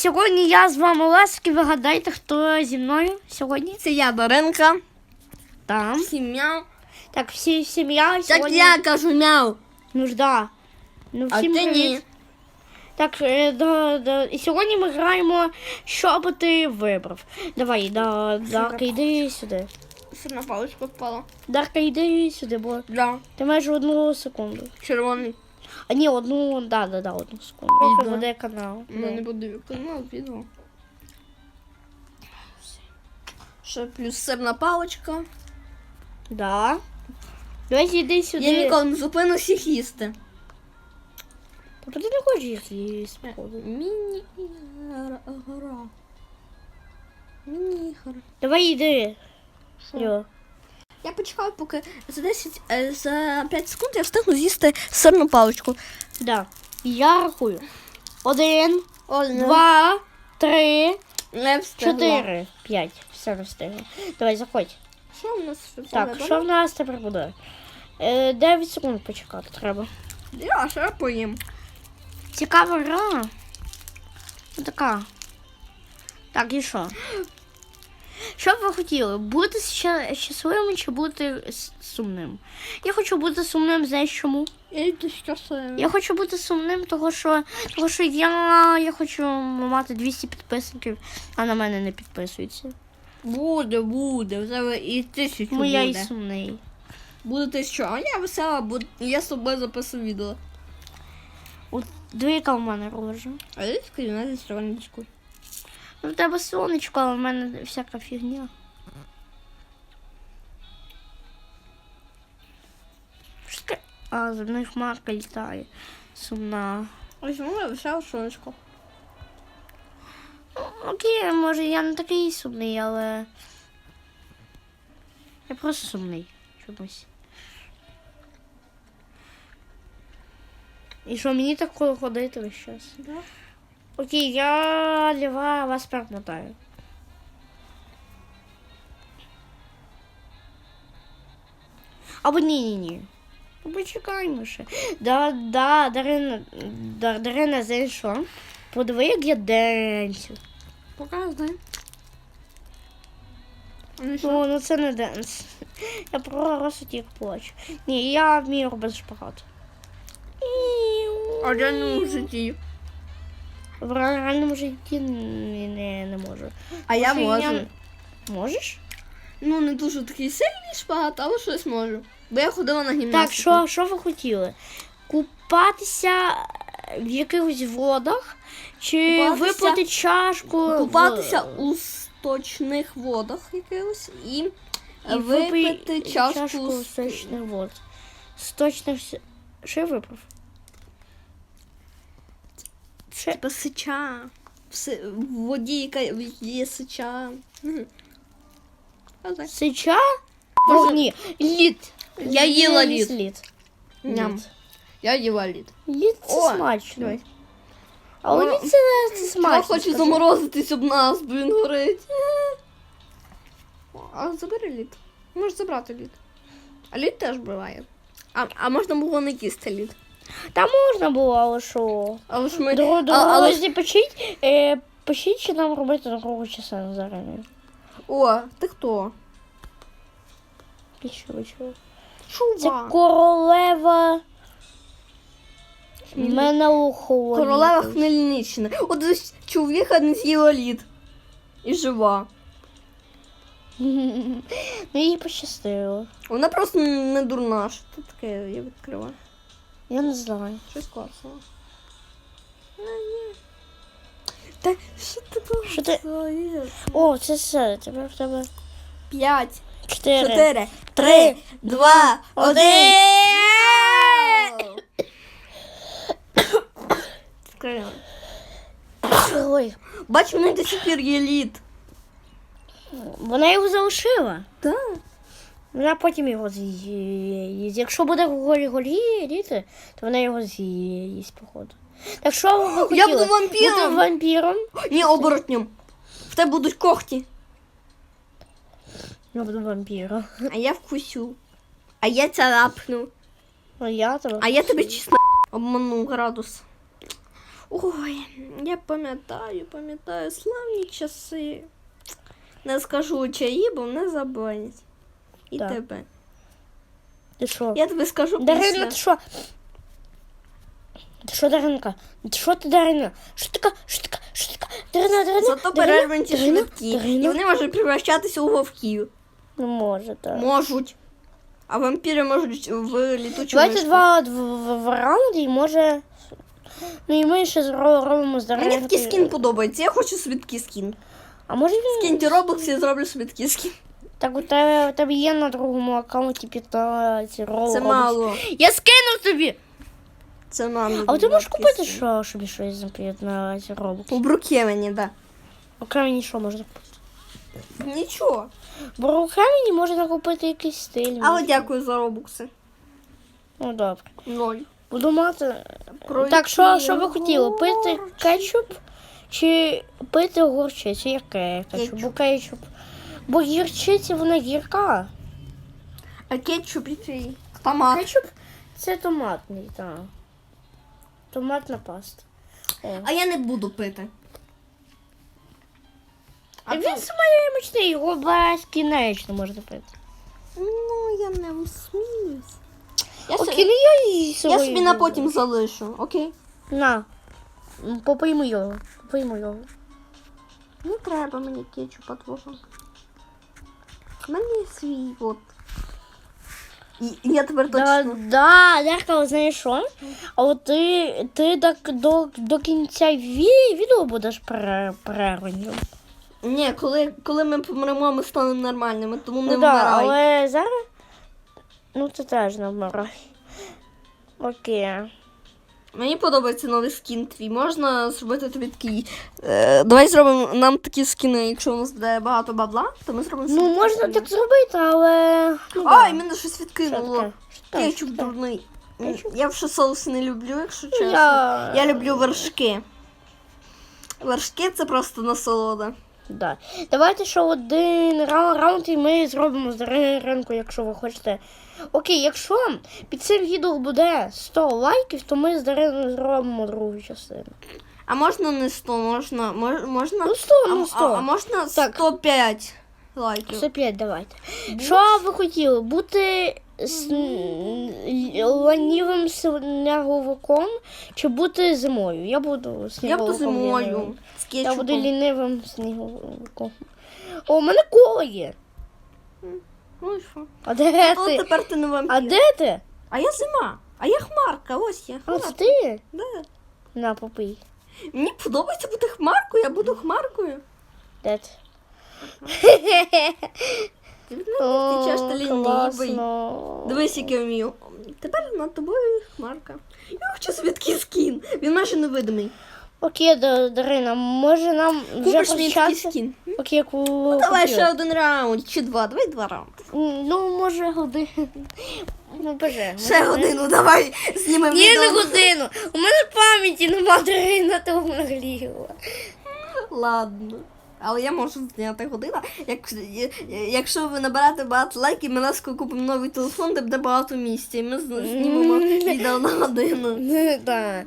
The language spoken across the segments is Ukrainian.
сьогодні я з вами Лесик, і ви гадаєте, хто зі мною сьогодні? Це я, Даринка. Там. Всім мяу. Так, всі сім'я Так сьогодні. я кажу мяу. Ну ж да. Ну, А ти ні. Так, е, да, да. і сьогодні ми граємо, що би ти вибрав. Давай, да, Дарка, йди сюди. Сильна паличка впала. Дарка, йди сюди, бо Да. ти маєш одну секунду. Червоний. А ні, одну, да, да, да, одну секунду. Відео. Буде канал. Ну, не буду канал відео. Ще плюс сирна паличка. Да. Давай йди сюди. Я ніколи не зупинусь їх їсти. Тобто ти не хочеш їх їсти, походу. Міні гра. Міні гра. Давай йди. Що? Йо. Я почекаю, поки за 10, е, за 5 секунд я встигну з'їсти сирну паличку. Да. Я рахую. Один, Один, два, три, не встигла. чотири, п'ять. Все не встигла. Давай, заходь. Що в нас? Так, що в нас тепер буде? Е, 9 секунд почекати треба. Я ще поїм. Цікава гра. Ну така. Так, і що? Що б ви хотіли? Бути щасливим чи бути сумним? Я хочу бути сумним, знаєш чому? Я. Я хочу бути сумним, того що, того що я, я хочу мати 200 підписників, а на мене не підписуються. Буде, буде. В тебе і тисячу Тому я і сумний. Буде тисячу. А я весела, бо я з тобою записую відео. От яка в мене рожа. А я скажу, на страничку. Ну, в тебе сонечко, а в мене всяка фігня. А, за мною хмарка літає. Сумна. Ось моя весела сонечко. Окей, може я не такий сумний, але. Я просто сумний чомусь. І що мені так ходити весь час? Да. Окей, я для вас перемотаю. Або ні, ні, ні. Ну, Почекаймо ще. Да, да, Дарина, да, Дарина, що? Подиви, як я денсю. Показуй. Ну. Ну, це не денс. Я просто тільки плачу. Ні, я вмію робити шпагат. А я не в житті. В реальному житті не, не, не можу. А я Може, можу. Можеш? Ну, не дуже такий сильний шпагат, але щось можу. Бо я ходила на гімнастику. Так, що, що ви хотіли? Купатися в якихось водах чи Купатися- випити чашку? Купатися в... у сточних водах якихось і, і випити чашку, чашку з- сточних вод. Сточних... Що я випив? Що? Типа сича. В, воді, яка є сича. Сича? О, ні, лід. Я їла лід. лід. Ням. Я їла лід. Лід це О, смачно. давай. А О, лід це, це Я хочу заморозитись об нас, бо він горить. А забери лід. Можеш забрати лід. А лід теж буває. А, а можна було не їсти лід. Та можна було, але що? Але ж ми. Друг, а, але друзі, пишіть, е, пишіть, що нам робити такого часу на зарані. О, ти хто? Чого, чого? Це Чува. королева. Мене ухо. Королева Хмельниччини. От ось чоловіка не з'їла лід. І жива. Ну їй пощастило. Вона просто не дурна. Що це таке я відкрила? Я не знаю. Щось класного. Та що ти Що ти- говориш? О, це все. Тепер в тебе П'ять, чотири. чотири, три, два, один. Ой, Бач, мене до сих пір є лід. вона його залишила. Так. Вона потім його з'їсть. Якщо буде голі літи, то вона його з'їсть, походу. Так що ви хотіли? Я буду вампіром. Бути вампіром. Ні, оборотнем. В тебе будуть когті. Я буду вампіром. А я вкусю. А я царапну. А я тебе. А я тебе чесно обману градус. Ой, я пам'ятаю, пам'ятаю славні часи. Не скажу чаї, бо мене забанять. І Так. тебе. Ти що? Я тобі скажу Дарина, ти що? Ти що, Даринка? Ти що ти, Дарина? Що така? Що така? Що така? Дарина, Дарина, Зато перерванці Дарина. І вони можуть превращатися у вовків. Не може, так. Можуть. А вампіри можуть в літучу Давайте мишку. два в, раунди і може... Ну і ми ще робимо з Мені Даринкою. такий скін подобається. Я хочу собі такий скін. А може він... Скиньте Roblox, я зроблю собі такий скін. Так у тебе, у тебе є на другому аккаунті 15 роликів. Це мало. Я скинув тобі! Це мало. А ти можеш купити що, собі щось за 15 роликів? У Брукевені, так. Окремені що можна купити? Да. Нічого. Бо у Окремені можна купити якийсь стиль. Але дякую за робукси. Ну добре. Ноль. Буду мати. Пройти Так, що, що ви хотіли? Пити кетчуп чи пити горчицю? Яке кетчуп? Кетчуп. Бо кетчуп. Бо гірчиця вона гірка. А кетчуп який? Томат. Кетчуп це томатний, так. Томатна паста. О. А я не буду пити. А він самий мочний, його безкінечно можна пити. Ну, я не усміюсь. Я, Окей, собі, ну я її я собі на потім залишу, окей? На. Попиймо його. Попиймо його. Не треба мені кетчупа твого. У мене є свій, от. І, я тепер Да, точно. да, Деркало, знаєш що? А от ти, ти до, до, до кінця ві- відео будеш пере- перерванням. Ні, коли, коли ми помремо, ми станемо нормальними, тому не Ну да, вмирай. але зараз. Ну це теж не вмирай. Окей. Мені подобається новий скін твій. Можна зробити тобі такий. Е, давай зробимо нам такі скіни, якщо у нас буде багато бабла, то ми зробимо Ну, можна так зробити, але. Ну, Ай, мене щось відкинуло. Що таке? Кетчуп Що дурний. Кетчуп? Я вже соуси не люблю, якщо чесно. Я- Я люблю вершки. Вершки це просто насолода. Да. Давайте ще один раунд, і ми зробимо з ринку, якщо ви хочете. Окей, якщо під цим відео буде 100 лайків, то ми з Дариною зробимо другу частину. А можна не 100, можна. мож- можна Ну 100, а, ну 100. а можна Так. 105 лайків. 105 давайте. Що ви хотіли? Бути. Ланівим сніговиком чи бути зимою? Я буду Я буду зимою. Я буду лінивим сніговиком. О, у мене коло є. Ну і що? А де ти? тепер ти не вампір. А де ти? А я зима. А я хмарка, ось я. Хмарка. це ти? Да. На, попий. Мені подобається бути хмаркою, я буду хмаркою. Де ти? Ти від мене ти часто лінивий. класно. Дивись, як я вмію. Тепер над тобою хмарка. Я хочу собі скін. Він майже невидимий. Окей, Да- Дарина, може нам вже Купиш прощатися? скін. Окей, яку Давай хотіла. ще один раунд чи два. Давай два раунди. М, Ну, може, годину. Ну, боже. Ще годину, давай знімемо Ні, відео. не годину. У мене пам'яті нема Дарина, тому нагліла. Ладно. Але я можу зняти годину. Як, якщо ви наберете багато лайків, ми нас купимо новий телефон, де буде багато місця. І ми знімемо відео на годину. Ну, так.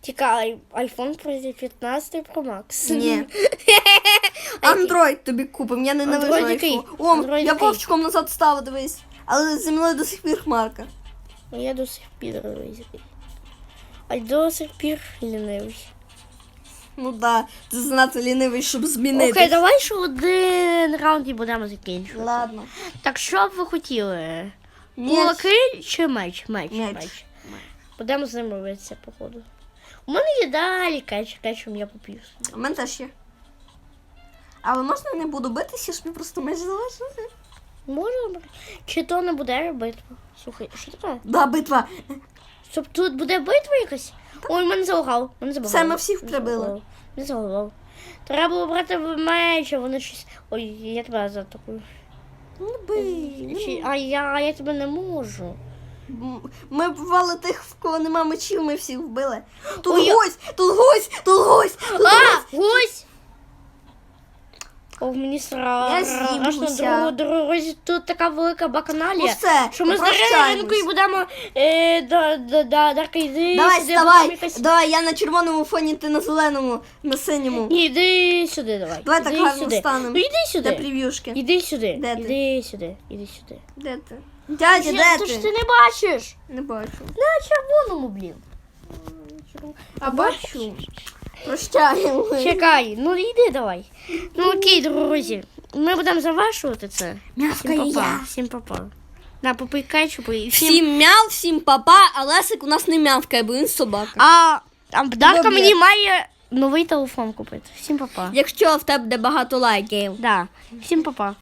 Тікай, iPhone пройде 15 Pro Max. Ні. Андроїд тобі купимо, я не навижу iPhone. О, я який? назад став, дивись. Але зі мною до сих пір хмарка. Я до сих пір лизий. А до сих пір лінивий. Ну да, ти занадто лінивий, щоб змінити. Окей, давай ще один раунд і будемо закінчувати. Ладно. Так що б ви хотіли? Ні. Кулаки чи меч? Меч, Меч. меч. Будемо з ним битися, походу. У мене є далі кетч, кетчем я поп'ю. У мене теж є. Але можна не буду битися, щоб я просто меч залишився? Можна? б- Чи то не буде битва? Слухай, що таке? Да, битва. Щоб тут буде битва якась? Ой, мене залагав. Мене залагав. Все, ми всіх прибили. Не залагав. Треба було брати меч, а вони щось. Ой, я тебе заатакую. Ну бий. Чи- А я, я тебе не можу. М- Ми вбивали тих, в кого нема мечів, ми всіх вбили. Тут Ой, я- гусь, тут гусь, тут гусь, тут гусь. А! Гусь! О, мені страшно дорогу, дорозі. Тут така велика баканалія. Все, що ми з. Даринкою будемо. Е, да, да, да, Дарка, йди Давай, сюди, вставай. якась- Давай, я на червоному фоні, ти на зеленому, на синьому. Ні, іди сюди, давай. Давай іди так гарно сюди. встанемо. Ну іди Де сюди. прев'юшки? Іди сюди. Де ти? іди сюди. Іди сюди. Де ти? Дядя, де Ти ж ти не бачиш. Не бачу. На червоному, блін. А бачу. Прощаємо. Чекай, ну йди давай. Ну окей, друзі. Ми будемо завершувати це. Мявкає Всім папа. я. Всім папа. На, попий кетчупу і всім. Всім мяв, всім папа, а Лесик у нас не мявкає, бо він собака. А, а Дарка Добре. мені має новий телефон купити. Всім папа. Якщо в тебе буде багато лайків. Да. Всім папа.